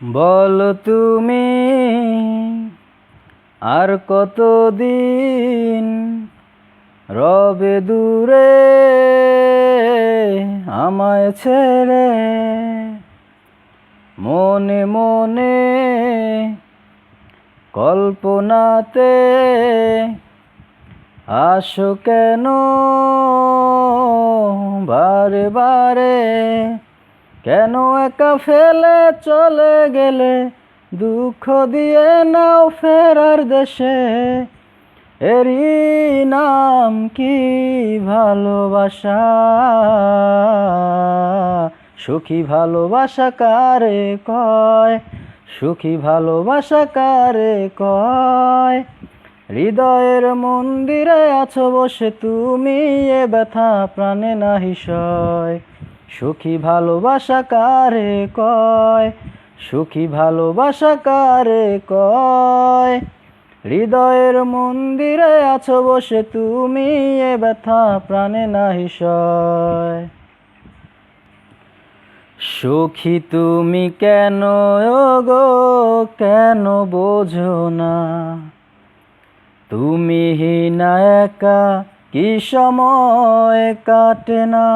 বল তুমি আর কতদিন রবে দূরে আমায় ছেড়ে? মনে মনে কল্পনাতে আসো কেন বারে বারে? কেন একা ফেলে চলে গেলে? দুঃখ দিয়ে নাও ফেরার দেশে। এরই নাম কি ভালোবাসা? সুখী ভালোবাসা কারে কয়? সুখী ভালোবাসা কারে কয়? হৃদয়ের মন্দিরে আছো বসে তুমি, এ ব্যথা প্রাণে নাহি সয়। সুখী ভালোবাসা কারে কয়? সুখী ভালোবাসা কারে কয়? হৃদয়ের মন্দিরে আছো বসে তুমি, এ ব্যথা প্রাণে নাহি সয়। সুখী তুমি কেন গো কেন বোঝো না? তুমি না একা, কি সময় কাটে না?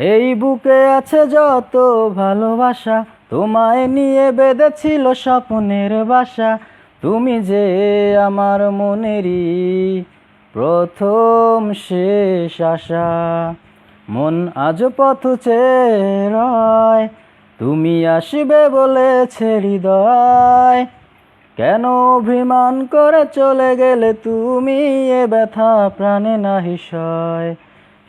এই বুকে আছে যত ভালোবাসা, তোমায় নিয়ে বেঁধেছিল স্বপ্নের বাসা। তুমি যে আমার মনেরই প্রথম শেষ আশা। মন আজ পথ চেরয় তুমি আসবে বলেছে হৃদয়। কেন অভিমান করে চলে গেলে তুমি এ ব্যথা প্রাণে নাহি সয়?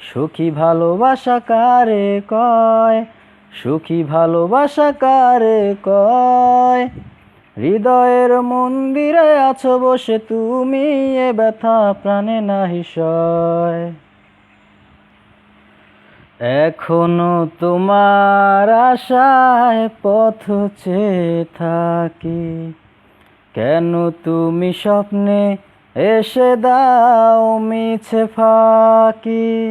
সুখী ভালোবাসা কারে কয়? সুখী ভালোবাসা কারে কয়? হৃদয়ের মন্দিরে আছো বসে তুমি, এ ব্যথা প্রাণে নাহি সয়। এখনও তোমার আশায় পথ চেয়ে থাকি। কেন তুমি স্বপ্নে এসে দাও মিছে ফাঁকি।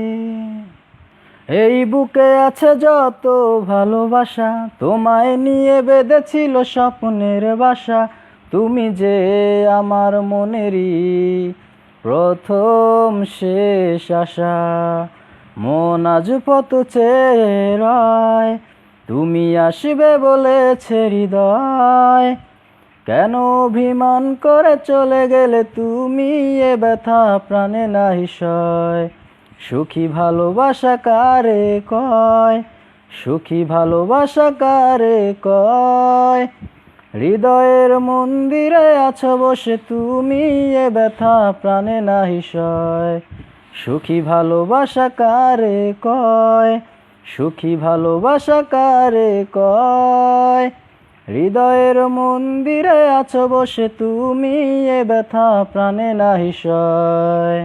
এই বুকে আছে যত ভালোবাসা, তোমায় নিয়ে বেঁধেছিল স্বপ্নের বাসা। তুমি যে আমার মনেরই প্রথম শেষ আশা। মন আজ পত চেয়ে তুমি আসবে বলেছে হৃদয়। কেন অভিমান করে চলে গেলে তুমি এ ব্যথা প্রাণে নাহি সয়? সুখী ভালোবাসা কারে কয়? সুখী ভালোবাসা কারে কয়? হৃদয়ের মন্দিরে আছো বসে তুমি এ ব্যথা প্রাণে নাহি সয়? সুখী ভালোবাসা কারে কয়? সুখী ভালোবাসা কারে কয়? হৃদয়ের মন্দিরে আছো বসে তুমি এ ব্যথা প্রাণে নাহি সয়।